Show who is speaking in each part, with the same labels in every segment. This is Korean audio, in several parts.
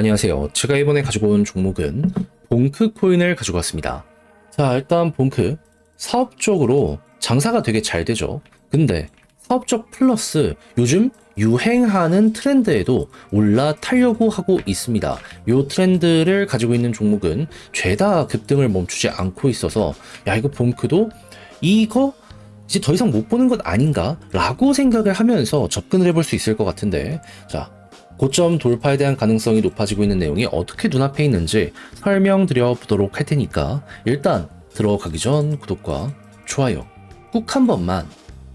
Speaker 1: 안녕하세요. 제가 이번에 가지고 온 종목은 봉크 코인을 가지고 왔습니다. 자, 일단 봉크 사업적으로 장사가 되게 잘 되죠. 근데 사업적 플러스 요즘 유행하는 트렌드에도 올라타려고 하고 있습니다. 이 트렌드를 가지고 있는 종목은 죄다 급등을 멈추지 않고 있어서 야 이거 봉크도 이거 이제 더 이상 못 보는 것 아닌가? 라고 생각을 하면서 접근을 해볼 수 있을 것 같은데 자 고점 돌파에 대한 가능성이 높아지고 있는 내용이 어떻게 눈앞에 있는지 설명드려 보도록 할 테니까 일단 들어가기 전 구독과 좋아요 꾹 한 번만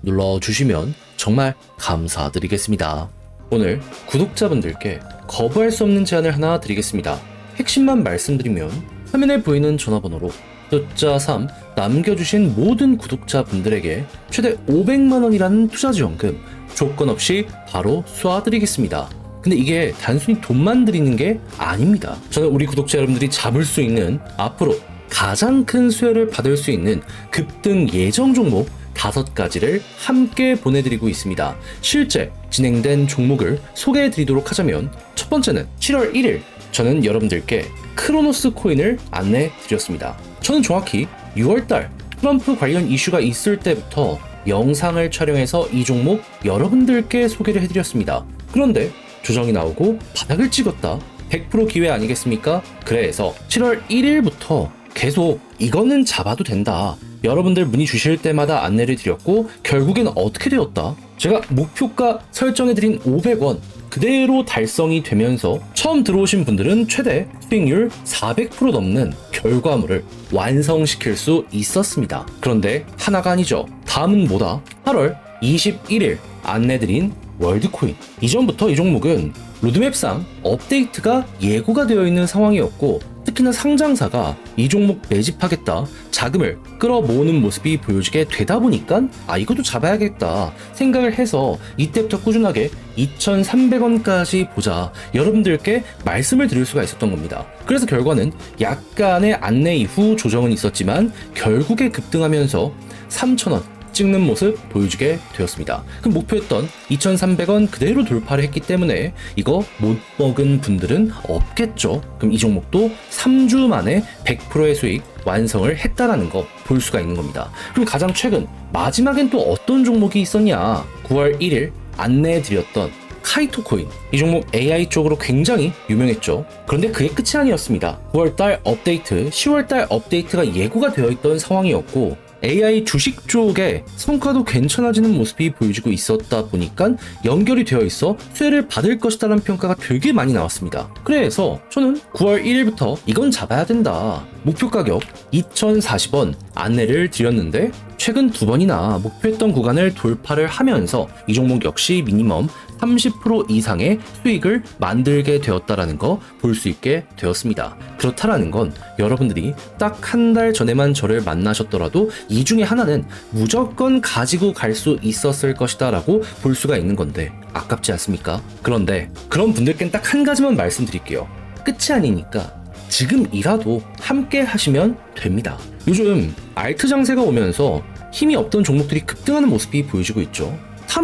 Speaker 1: 눌러주시면 정말 감사드리겠습니다. 오늘 구독자분들께 거부할 수 없는 제안을 하나 드리겠습니다. 핵심만 말씀드리면 화면에 보이는 전화번호로 숫자 3 남겨주신 모든 구독자분들에게 최대 500만원이라는 투자지원금 조건 없이 바로 쏴드리겠습니다. 근데 이게 단순히 돈만 드리는 게 아닙니다. 저는 우리 구독자 여러분들이 잡을 수 있는 앞으로 가장 큰 수혜를 받을 수 있는 급등 예정 종목 다섯 가지를 함께 보내드리고 있습니다. 실제 진행된 종목을 소개해 드리도록 하자면 첫 번째는 7월 1일 저는 여러분들께 크로노스 코인을 안내 드렸습니다. 저는 정확히 6월달 트럼프 관련 이슈가 있을 때부터 영상을 촬영해서 이 종목 여러분들께 소개를 해드렸습니다. 그런데 조정이 나오고 바닥을 찍었다. 100% 기회 아니겠습니까? 그래서 7월 1일부터 계속 이거는 잡아도 된다. 여러분들 문의 주실 때마다 안내를 드렸고 결국엔 어떻게 되었다? 제가 목표가 설정해드린 500원 그대로 달성이 되면서 처음 들어오신 분들은 최대 수익률 400% 넘는 결과물을 완성시킬 수 있었습니다. 그런데 하나가 아니죠. 다음은 뭐다? 8월 21일 안내드린 월드코인. 이전부터 이 종목은 로드맵상 업데이트가 예고가 되어 있는 상황이었고 특히나 상장사가 이 종목 매집하겠다 자금을 끌어모으는 모습이 보여지게 되다 보니까 아 이것도 잡아야겠다 생각을 해서 이때부터 꾸준하게 2,300원까지 보자 여러분들께 말씀을 드릴 수가 있었던 겁니다. 그래서 결과는 약간의 안내 이후 조정은 있었지만 결국에 급등하면서 3,000원 찍는 모습 보여주게 되었습니다. 그럼 목표였던 2,300원 그대로 돌파를 했기 때문에 이거 못 먹은 분들은 없겠죠. 그럼 이 종목도 3주 만에 100%의 수익 완성을 했다라는 거 볼 수가 있는 겁니다. 그럼 가장 최근 마지막엔 또 어떤 종목이 있었냐? 9월 1일 안내해드렸던 카이토 코인. 이 종목 AI 쪽으로 굉장히 유명했죠. 그런데 그게 끝이 아니었습니다. 9월달 업데이트, 10월달 업데이트가 예고가 되어 있던 상황이었고, AI 주식 쪽에 성과도 괜찮아지는 모습이 보여지고 있었다 보니까 연결이 되어 있어 수혜를 받을 것이다라는 평가가 되게 많이 나왔습니다. 그래서 저는 9월 1일부터 이건 잡아야 된다. 목표 가격 2,040원 안내를 드렸는데 최근 두 번이나 목표했던 구간을 돌파를 하면서 이 종목 역시 미니멈 30% 이상의 수익을 만들게 되었다라는 거 볼 수 있게 되었습니다. 그렇다라는 건 여러분들이 딱 한 달 전에만 저를 만나셨더라도 이 중에 하나는 무조건 가지고 갈 수 있었을 것이다라고 볼 수가 있는 건데 아깝지 않습니까? 그런데 그런 분들께는 딱 한 가지만 말씀드릴게요. 끝이 아니니까 지금이라도 함께 하시면 됩니다. 요즘 알트 장세가 오면서 힘이 없던 종목들이 급등하는 모습이 보여지고 있죠.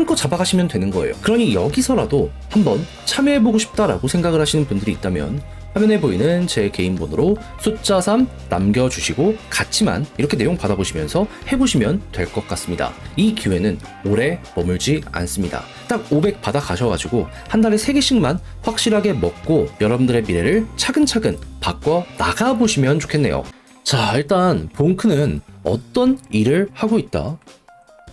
Speaker 1: 거 잡아가시면 되는 거예요. 그러니 여기서라도 한번 참여해보고 싶다라고 생각을 하시는 분들이 있다면 화면에 보이는 제 개인 번호로 숫자 3 남겨주시고 같이만 이렇게 내용 받아보시면서 해보시면 될 것 같습니다. 이 기회는 오래 머물지 않습니다. 딱 500 받아 가셔가지고 한 달에 3개씩만 확실하게 먹고 여러분들의 미래를 차근차근 바꿔 나가보시면 좋겠네요. 자, 일단 봉크는 어떤 일을 하고 있다?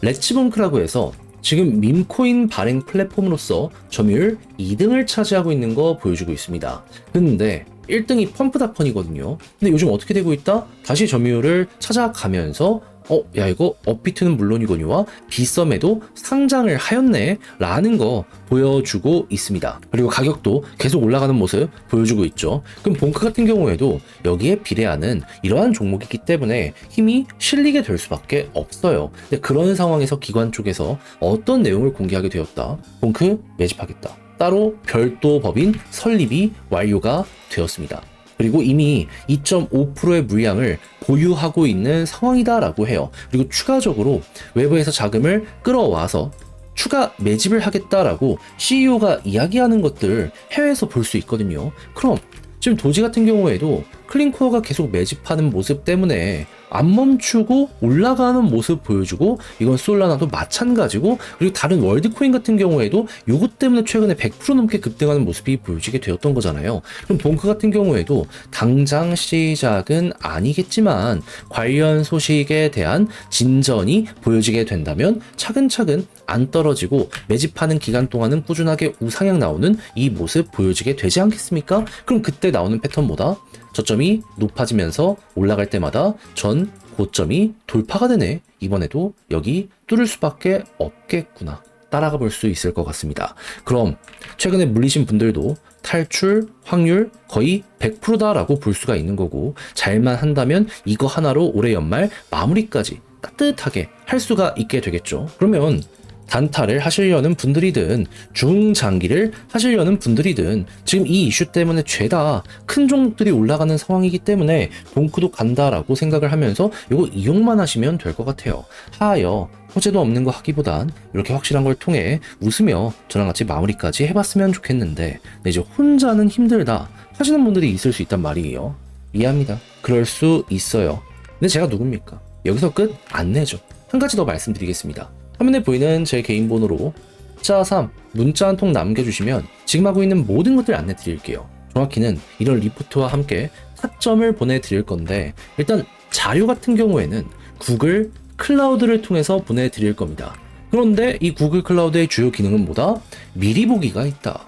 Speaker 1: 레츠봉크라고 해서 지금 밈코인 발행 플랫폼으로서 점유율 2등을 차지하고 있는 거 보여주고 있습니다. 근데 1등이 펌프다펀이거든요. 근데 요즘 어떻게 되고 있다? 다시 점유율을 찾아가면서 어, 야, 이거 업비트는 물론이거니와 비썸에도 상장을 하였네. 라는 거 보여주고 있습니다. 그리고 가격도 계속 올라가는 모습 보여주고 있죠. 그럼 본크 같은 경우에도 여기에 비례하는 이러한 종목이기 때문에 힘이 실리게 될 수밖에 없어요. 근데 그런 상황에서 기관 쪽에서 어떤 내용을 공개하게 되었다. 본크 매집하겠다. 따로 별도 법인 설립이 완료가 되었습니다. 그리고 이미 2.5%의 물량을 보유하고 있는 상황이다라고 해요. 그리고 추가적으로 외부에서 자금을 끌어와서 추가 매집을 하겠다라고 CEO가 이야기하는 것들 해외에서 볼 수 있거든요. 그럼 지금 도지 같은 경우에도 클린코어가 계속 매집하는 모습 때문에 안 멈추고 올라가는 모습 보여주고 이건 솔라나도 마찬가지고 그리고 다른 월드코인 같은 경우에도 요것 때문에 최근에 100% 넘게 급등하는 모습이 보여지게 되었던 거잖아요. 그럼 봉크 같은 경우에도 당장 시작은 아니겠지만 관련 소식에 대한 진전이 보여지게 된다면 차근차근 안 떨어지고 매집하는 기간 동안은 꾸준하게 우상향 나오는 이 모습 보여지게 되지 않겠습니까? 그럼 그때 나오는 패턴보다 저점이 높아지면서 올라갈 때마다 전 고점이 돌파가 되네. 이번에도 여기 뚫을 수밖에 없겠구나. 따라가 볼 수 있을 것 같습니다. 그럼 최근에 물리신 분들도 탈출 확률 거의 100%다라고 볼 수가 있는 거고 잘만 한다면 이거 하나로 올해 연말 마무리까지 따뜻하게 할 수가 있게 되겠죠. 그러면 단타를 하시려는 분들이든 중장기를 하시려는 분들이든 지금 이 이슈 때문에 죄다 큰 종목들이 올라가는 상황이기 때문에 봉크도 간다라고 생각을 하면서 이거 이용만 하시면 될 것 같아요. 하여 호재도 없는 거 하기보단 이렇게 확실한 걸 통해 웃으며 저랑 같이 마무리까지 해봤으면 좋겠는데 근데 이제 혼자는 힘들다 하시는 분들이 있을 수 있단 말이에요. 이해합니다. 그럴 수 있어요. 근데 제가 누굽니까? 여기서 끝 안 내죠. 한 가지 더 말씀드리겠습니다. 화면에 보이는 제 개인 번호로 숫자 3 문자 한 통 남겨주시면 지금 하고 있는 모든 것들 안내 드릴게요. 정확히는 이런 리포트와 함께 타점을 보내드릴 건데 일단 자료 같은 경우에는 구글 클라우드를 통해서 보내드릴 겁니다. 그런데 이 구글 클라우드의 주요 기능은 뭐다? 미리 보기가 있다.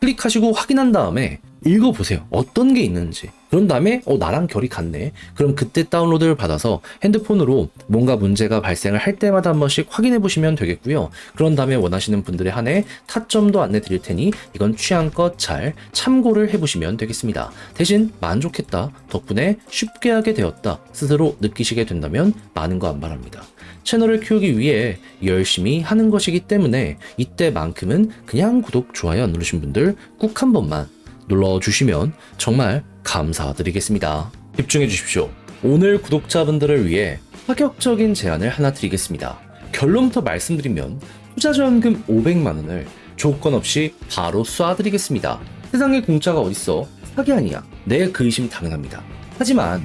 Speaker 1: 클릭하시고 확인한 다음에 읽어보세요. 어떤 게 있는지. 그런 다음에 어 나랑 결이 같네. 그럼 그때 다운로드를 받아서 핸드폰으로 뭔가 문제가 발생을 할 때마다 한 번씩 확인해 보시면 되겠고요. 그런 다음에 원하시는 분들의 한해 타점도 안내 드릴 테니 이건 취향껏 잘 참고를 해 보시면 되겠습니다. 대신 만족했다. 덕분에 쉽게 하게 되었다. 스스로 느끼시게 된다면 많은 거 안 바랍니다. 채널을 키우기 위해 열심히 하는 것이기 때문에 이때만큼은 그냥 구독, 좋아요 안 누르신 분들 꾹 한 번만 눌러주시면 정말 감사드리겠습니다. 집중해 주십시오. 오늘 구독자분들을 위해 파격적인 제안을 하나 드리겠습니다. 결론부터 말씀드리면 투자지원금 500만원을 조건 없이 바로 쏴드리겠습니다. 세상에 공짜가 어딨어? 사기 아니야. 내그 의심 당연합니다. 하지만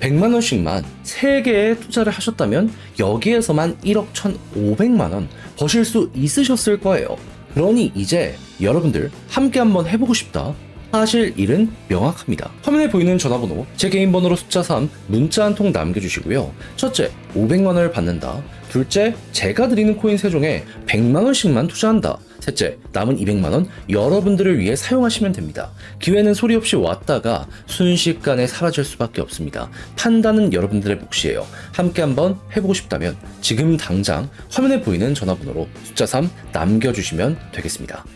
Speaker 1: 100만 원씩만 3개에 투자를 하셨다면 여기에서만 1억 1,500만 원 버실 수 있으셨을 거예요. 그러니 이제 여러분들 함께 한번 해보고 싶다. 하실 일은 명확합니다. 화면에 보이는 전화번호, 제 개인 번호로 숫자 3 문자 한 통 남겨주시고요. 첫째, 500만 원을 받는다. 둘째, 제가 드리는 코인 세종에 100만 원씩만 투자한다. 셋째, 남은 200만 원 여러분들을 위해 사용하시면 됩니다. 기회는 소리 없이 왔다가 순식간에 사라질 수밖에 없습니다. 판단은 여러분들의 몫이에요. 함께 한번 해보고 싶다면 지금 당장 화면에 보이는 전화번호로 숫자 3 남겨주시면 되겠습니다.